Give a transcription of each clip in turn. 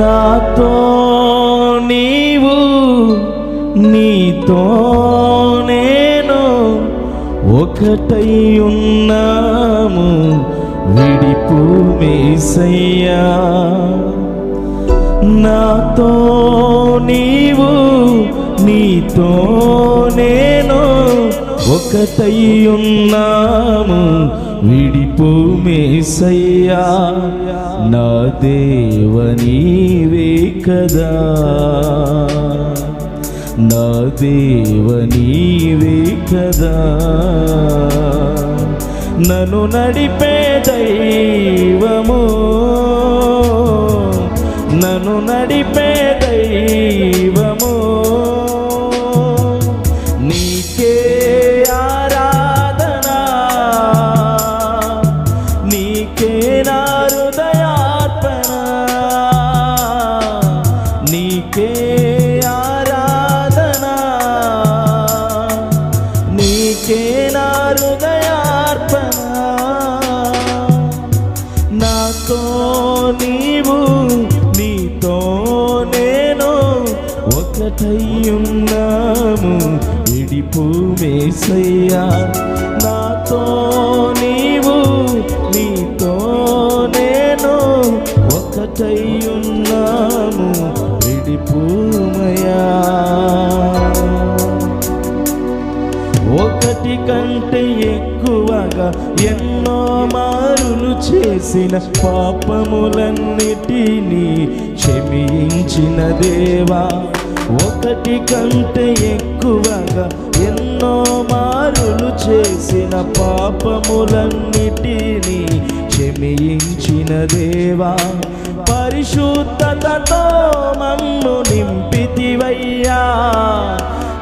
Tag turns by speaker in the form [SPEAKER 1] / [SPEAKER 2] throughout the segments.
[SPEAKER 1] నాతో నీవు నీతో నేను ఒకటై ఉన్నాము విడిపు మేసయ్యా. నాతో నీవు నీతో నేను ఒకటై ఉన్నాము విడిపు మేసయ్యా నా దేవనీవే కదా. నా దేవనీవే కదా. నన్ను నడిపే దైవము నన్ను నడిపే ఒకటై ఉన్నాము నాతో నీవు నీతో నేను ఒకటై ఉన్నాము ఒకటి కంటే ఎక్కువగా ఎన్నో మారులు చేసిన పాపములన్నిటినీ క్షమించిన దేవా ఒకటి కంటే ఎక్కువగా ఎన్నో మారులు చేసిన పాపములన్నిటినీ క్షమించిన దేవా పరిశుద్ధతతో మమ్ము నింపితివయ్యా.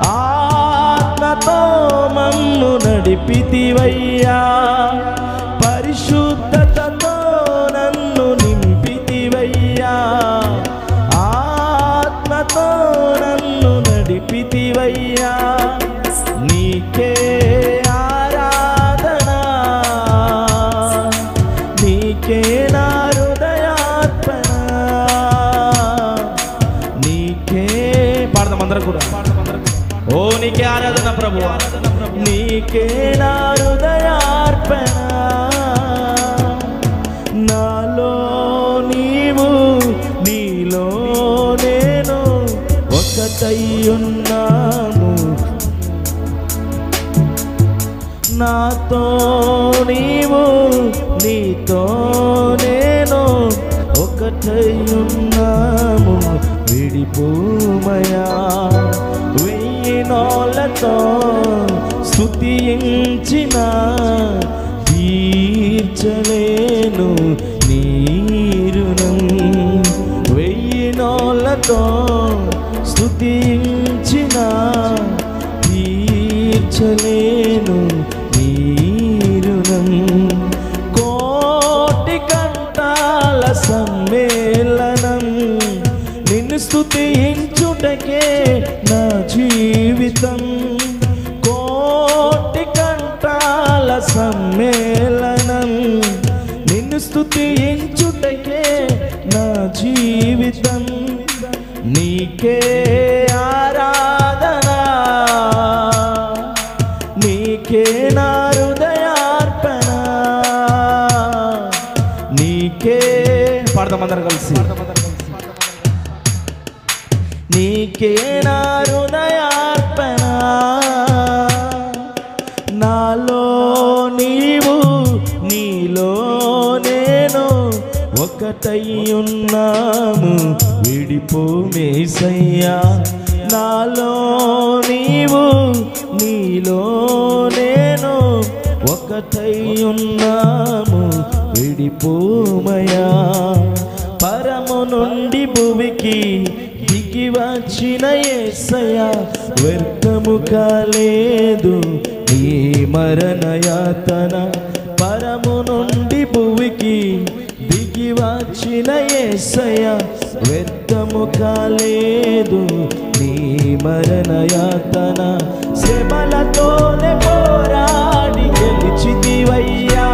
[SPEAKER 1] ఆత్మతో మమ్ము నడిపితివయ్యా. నన్ను నీకే ఆరాధన. నీకే నా హృదయార్పణ. నీకే పాడదాం అందరం కూడా. ఓ నీకే ఆరాధన ప్రభు నీకే నా హృదయార్పణ. ఒకటై ఉన్నాము నాతో నీవు నీతో నేను ఒకటయ్యున్నాము. విడిపోమయా వెయ్యి నోళ్ళతో స్థుతించిన తీర్చలేను నీరునం. వెయ్యి నోళ్ళతో స్థుతించిన తీర్చలేను నీరునం. కోటి కంటాల సమ్మేళనం నిన్ను స్థుతించుటకే నా జీవితం. కోటి కంటాల సమ్మేళనం నిన్ను స్థుతించు నీకే ఆరాధన. నీకే నా హృదయార్పణ. నీకే పాడదాం కలిసి. నీకే నా హృదయార్పణ. నాలో నీవు నీలో ఒకటై ఉన్నాము విడిపో మేసయ్యా. నాలో నీవు నీలో నేను ఒకటై ఉన్నాము విడిపోమయా పరము నుండి భువికి దిగి వచ్చిన యేసయ్య వ్యర్థము కాలేదు నీ మరణయాతన. పరము నుండి భువికి దిగి వచ్చిన ఏసయ వ్యర్థము కాలేదు నీ మరణయాతన. శ్రమలతోనే పోరాడి గెలిచితివయ్యా.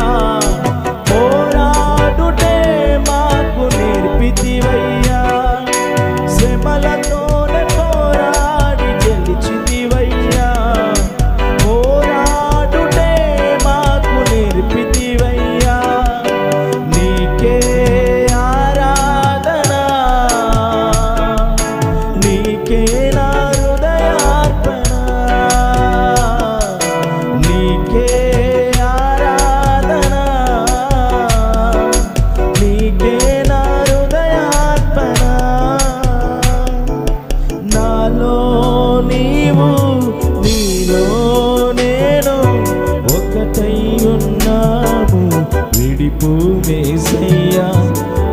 [SPEAKER 1] 怎样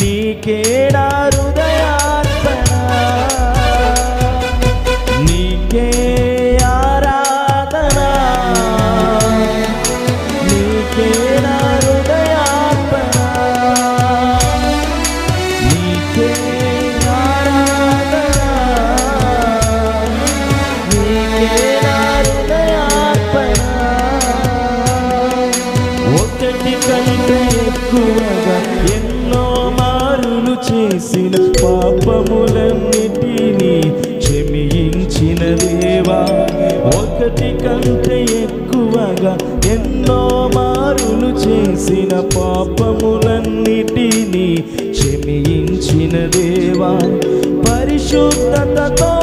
[SPEAKER 1] నీకేడా హృదయార్పణ చేసిన పాపములన్నిటినీ క్షమించిన దేవా. ఒకటి కంటే ఎక్కువగా ఎన్నో మారులు చేసిన పాపములన్నిటినీ క్షమించిన దేవా. పరిశుద్ధతతో